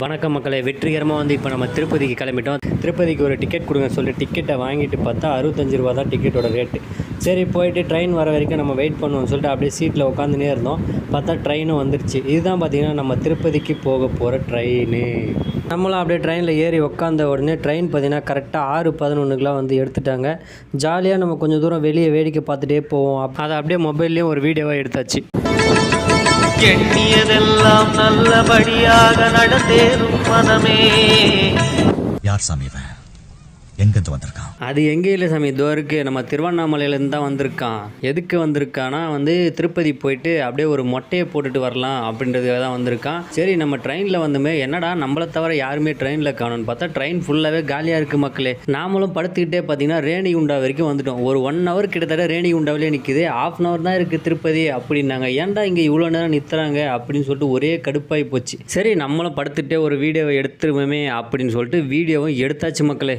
வணக்கம் மக்களை வெற்றிகரமாக வந்து இப்போ நம்ம திருப்பதிக்கு கிளம்பிட்டோம். திருப்பதிக்கு ஒரு டிக்கெட் கொடுங்க சொல்லிட்டு டிக்கெட்டை வாங்கிட்டு பார்த்தா அறுபத்தஞ்சு ரூபா தான் டிக்கெட்டோட ரேட்டு சரி போயிட்டு ட்ரெயின் வர வரைக்கும் நம்ம வெயிட் பண்ணுவோம்னு சொல்லிட்டு அப்படியே சீட்டில் உட்காந்துனே இருந்தோம். பார்த்தா ட்ரெயினும் வந்துருச்சு. இதுதான் பார்த்தீங்கன்னா நம்ம திருப்பதிக்கு போக போகிற ட்ரெயின் நம்மளும் அப்படியே ட்ரெயினில் ஏறி உட்காந்த உடனே ட்ரெயின் பார்த்தீங்கன்னா கரெக்டாக ஆறு பதினொன்றுக்கெலாம் வந்து எடுத்துட்டாங்க. ஜாலியாக நம்ம கொஞ்சம் தூரம் வெளியே வேடிக்கை பார்த்துட்டே போவோம். அதை அப்படியே மொபைல்லேயும் ஒரு வீடியோவாக எடுத்தாச்சு. எண்ணியதெல்லாம் நல்லபடியாக நடந்தேறும் மனமே. யார் சாமி எங்கேருந்து வந்திருக்கான்? அது எங்கே இல்லை சாமி? இதோ இருக்கு. நம்ம திருவண்ணாமலையிலேருந்து தான் வந்திருக்கான். எதுக்கு வந்திருக்கானா வந்து திருப்பதி போயிட்டு அப்படியே ஒரு மொட்டையை போட்டுட்டு வரலாம் அப்படின்றதுக்காக தான் வந்திருக்கான். சரி நம்ம ட்ரெயினில் வந்துமே என்னடா நம்மளை தவிர யாருமே ட்ரெயினில் காணும்னு பார்த்தா ட்ரெயின் ஃபுல்லாகவே காலியாக இருக்குது மக்களே. நாமளும் படுத்துக்கிட்டே பார்த்தீங்கன்னா ரேணிகுண்டா வரைக்கும் வந்துட்டோம். ஒரு ஒன் ஹவர் கிட்டத்தட்ட ரேணிகுண்டாவிலே நிற்குது ஆஃப் அன் ஹவர் தான் இருக்குது திருப்பதி அப்படின்னாங்க. ஏன்டா இங்கே இவ்வளோ நேரம் நிற்கிறாங்க அப்படின்னு சொல்லிட்டு ஒரே கடுப்பாகி போச்சு. சரி நம்மளும் படுத்துட்டே ஒரு வீடியோவை எடுத்துருவோமே அப்படின்னு சொல்லிட்டு வீடியோவும் எடுத்தாச்சு மக்களே.